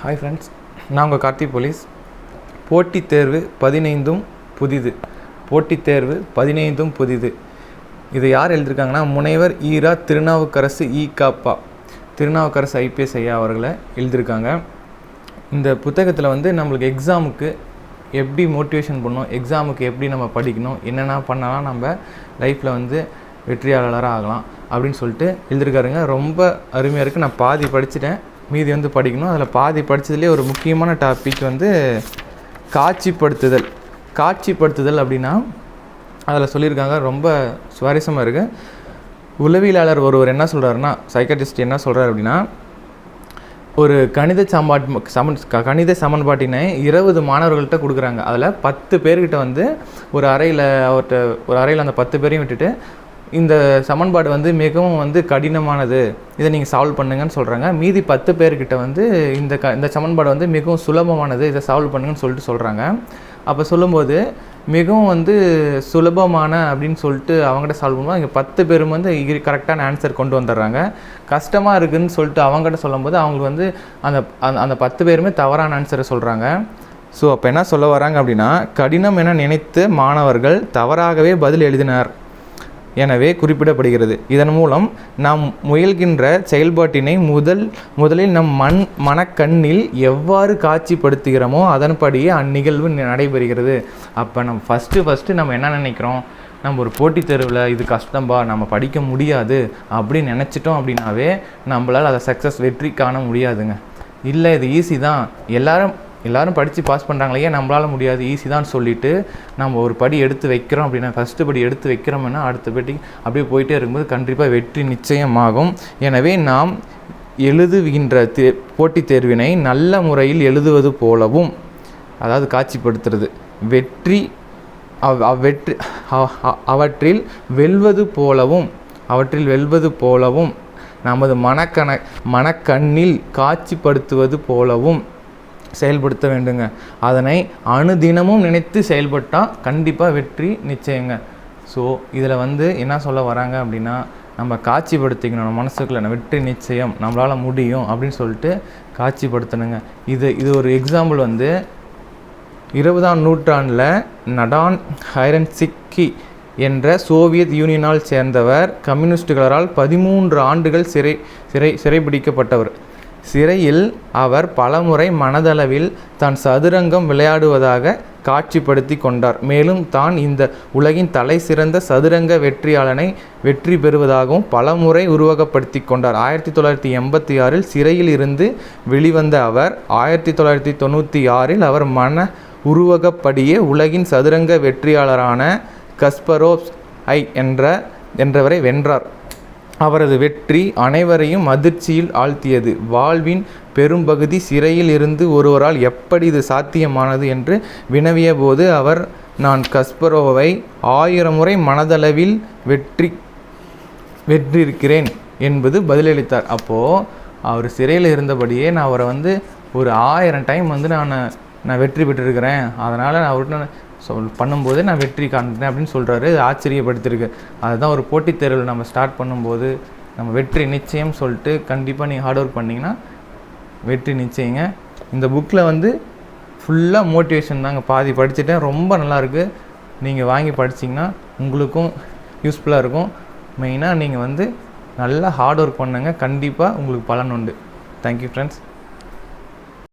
Hi friends நான் உங்கள் Karthik police. போட்டித் தேர்வு பதினைந்தும் புதிது. போட்டித் தேர்வு பதினைந்தும் புதிது. இது யார் எழுதியிருக்காங்கன்னா முனைவர் ஈரா திருநாவுக்கரசு இ காப்பா திருநாவுக்கரசு ஐபிஎஸ் ஐயா அவர்களை எழுதியிருக்காங்க இந்த புத்தகத்தில் வந்து நம்மளுக்கு எக்ஸாமுக்கு எப்படி மோட்டிவேஷன் பண்ணணும் எக்ஸாமுக்கு எப்படி நம்ம படிக்கணும் என்னென்ன பண்ணலாம் நம்ம லைஃப்பில் வந்து வெற்றியாளராக ஆகலாம் அப்படின்னு சொல்லிட்டு எழுதியிருக்காருங்க ரொம்ப அருமையாக இருக்குது நான் பாதி படிச்சுட்டேன். மீதி வந்து படிக்கணும். அதில் பாதி படித்ததுலேயே ஒரு முக்கியமான டாபிக் வந்து காட்சிப்படுத்துதல். காட்சிப்படுத்துதல் அப்படின்னா அதில் சொல்லியிருக்காங்க. ரொம்ப சுவாரஸ்யமாக இருக்குது உளவியலாளர் ஒருவர் என்ன சொல்கிறாருன்னா சைக்காட்டிஸ்ட் என்ன சொல்கிறார் அப்படின்னா ஒரு கணித சம்பாட் சமன் க- கணித சமன்பாட்டினை இருபது மாணவர்கள்ட்ட கொடுக்குறாங்க. அதில் பத்து பேர்கிட்ட வந்து ஒரு அறையில் அவர்கிட்ட ஒரு அறையில் அந்த பத்து பேரையும் விட்டுட்டு இந்த சமன்பாடு வந்து மிகவும் வந்து கடினமானது. இதை நீங்கள் சால்வ் பண்ணுங்கன்னு சொல்கிறாங்க மீதி பத்து பேர்கிட்ட வந்து இந்த க இந்த சமன்பாடு வந்து மிகவும் சுலபமானது. இதை சால்வ் பண்ணுங்கன்னு சொல்லிட்டு சொல்கிறாங்க அப்போ சொல்லும்போது மிகவும் வந்து சுலபமான அப்படின்னு சொல்லிட்டு அவங்ககிட்ட சால்வ் பண்ணுவோம் இங்கே பத்து பேரும் வந்து கரெக்டான ஆன்சர் கொண்டு வந்துடுறாங்க. கஷ்டமாக இருக்குதுன்னு சொல்லிட்டு அவங்ககிட்ட சொல்லும்போது அவங்களுக்கு வந்து அந்த அந்த- அந்த பத்து பேருமே தவறான ஆன்சரை சொல்கிறாங்க ஸோ அப்போ என்ன சொல்ல வராங்க அப்படின்னா கடினம் என நினைத்த மாணவர்கள் தவறாகவே பதில் எழுதினார். எனவே குறிப்பிடப்படுகிறது. இதன் மூலம் நாம் முயல்கின்ற செயல்பாட்டினை முதல் முதலில் நம் மண் மனக்கண்ணில் எவ்வாறு காட்சிப்படுத்துகிறோமோ அதன்படியே அந்நிகழ்வு நடைபெறுகிறது. அப்போ நம்ம ஃபஸ்ட்டு ஃபஸ்ட்டு நம்ம என்ன நினைக்கிறோம்? நம்ம ஒரு போட்டித் தேர்வில் இது கஷ்டம்பா நம்ம படிக்க முடியாது அப்படின்னு நினச்சிட்டோம் அப்படின்னாவே நம்மளால் அதை சக்ஸஸ் வெற்றி காண முடியாதுங்க. இல்லை இது ஈஸி தான். எல்லாரும் எல்லாரும் படித்து பாஸ் பண்ணுறாங்களே ஏன் நம்மளால் முடியாது? ஈஸி தான் சொல்லிட்டு நம்ம ஒரு படி எடுத்து வைக்கிறோம் அப்படின்னா ஃபஸ்ட்டு படி எடுத்து வைக்கிறோம்னா அடுத்த படி அப்படியே போயிட்டே இருக்கும்போது கண்டிப்பாக வெற்றி நிச்சயமாகும். எனவே நாம் எழுதுகின்ற தே போட்டித் தேர்வினை நல்ல முறையில் எழுதுவது போலவும் அதாவது காட்சிப்படுத்துறது. வெற்றி அவ் அவ்வெற்றி அவற்றில் வெல்வது போலவும் அவற்றில் வெல்வது போலவும் நமது மனக்கண மனக்கண்ணில் காட்சிப்படுத்துவது போலவும் செயல்படுத்த வேண்டுங்க. அதனை அணுதினமும் நினைத்து செயல்பட்டால் கண்டிப்பாக வெற்றி நிச்சயங்க. ஸோ இதில் வந்து என்ன சொல்ல வராங்க அப்படின்னா நம்ம காட்சிப்படுத்திக்கணும் நம்ம மனசுக்குள்ள வெற்றி நிச்சயம் நம்மளால் முடியும் அப்படின்னு சொல்லிட்டு காட்சிப்படுத்தணுங்க. இது இது ஒரு எக்ஸாம்பிள் வந்து இருபதாம் நூற்றாண்டில் நடான் ஹைரன்சிக்கி என்ற சோவியத் யூனியனால் சேர்ந்தவர் கம்யூனிஸ்டுகளால் பதிமூன்று ஆண்டுகள் சிறை சிறை சிறைபிடிக்கப்பட்டவர். சிறையில் அவர் பலமுறை மனதளவில் தான் சதுரங்கம் விளையாடுவதாக காட்சிப்படுத்தி கொண்டார். மேலும் தான் இந்த உலகின் தலை சிறந்த சதுரங்க வெற்றியாளனை வெற்றி பெறுவதாகவும் பலமுறை உருவகப்படுத்தி கொண்டார். ஆயிரத்தி தொள்ளாயிரத்தி எண்பத்தி ஆறில் சிறையில் இருந்து வெளிவந்த அவர் ஆயிரத்தி தொள்ளாயிரத்தி தொண்ணூற்றி ஆறில் அவர் மன உருவகப்படியே உலகின் சதுரங்க வெற்றியாளரான கஸ்பரோப்ஸ் ஐ என்ற என்றவரை வென்றார். அவரது வெற்றி அனைவரையும் அதிர்ச்சியில் ஆழ்த்தியது. வாழ்வின் பெரும்பகுதி சிறையில் இருந்து ஒருவரால் எப்படி இது சாத்தியமானது என்று வினவிய போது அவர் நான் கஸ்பரோவை ஆயிரம் முறை மனதளவில் வெற்றி வெற்றிருக்கிறேன் என்பது பதிலளித்தார். அப்போது அவர் சிறையில் இருந்தபடியே நான் அவரை வந்து ஒரு ஆயிரம் டைம் வந்து நான் நான் வெற்றி பெற்றிருக்கிறேன். அதனால் நான் அவர்கிட்ட ஸோ பண்ணும்போது நான் வெற்றி காண்கிறேன் அப்படின்னு சொல்கிறாரு ஆச்சரியப்படுத்திருக்கு அதுதான் ஒரு போட்டித் தேர்வில் நம்ம ஸ்டார்ட் பண்ணும்போது நம்ம வெற்றி நிச்சயம் சொல்லிட்டு கண்டிப்பாக நீங்கள் ஹார்ட் ஒர்க் பண்ணிங்கன்னா வெற்றி நிச்சயங்க. இந்த புக்கில் வந்து ஃபுல்லாக மோட்டிவேஷன் தாங்க. பாதி படிச்சுட்டேன். ரொம்ப நல்லாயிருக்கு. நீங்கள் வாங்கி படிச்சிங்கன்னா உங்களுக்கும் யூஸ்ஃபுல்லாக இருக்கும். மெயினாக நீங்கள் வந்து நல்லா ஹார்ட் ஒர்க் பண்ணுங்க. கண்டிப்பாக உங்களுக்கு பலன் உண்டு. Thank you friends